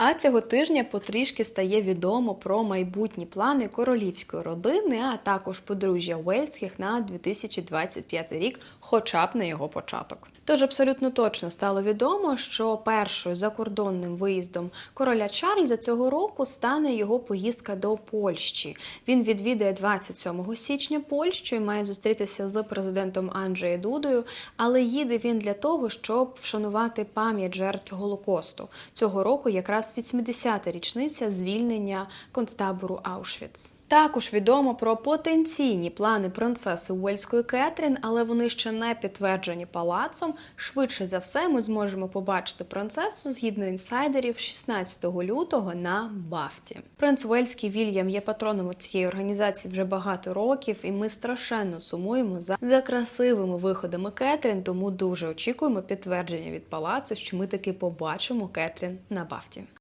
А цього тижня потрішки стає відомо про майбутні плани королівської родини, а також подружжя Уельських на 2025 рік, хоча б на його початок. Тож абсолютно точно стало відомо, що першою закордонним виїздом короля Чарльза цього року стане його поїздка до Польщі. Він відвідає 27 січня Польщу і має зустрітися з президентом Анджеєм Дудою, але їде він для того, щоб вшанувати пам'ять жертв Голокосту. Цього року якраз 80-та річниця звільнення концтабору Аушвіц. Також відомо про потенційні плани принцеси Уельської Кетрін, але вони ще не підтверджені палацом. Швидше за все, ми зможемо побачити принцесу згідно інсайдерів 16 лютого на Бафті. Принц Уельський Вільям є патроном цієї організації вже багато років, і ми страшенно сумуємо за, за красивими виходами Кетрін. Тому дуже очікуємо підтвердження від палацу, що ми таки побачимо Кетрін на Бафті.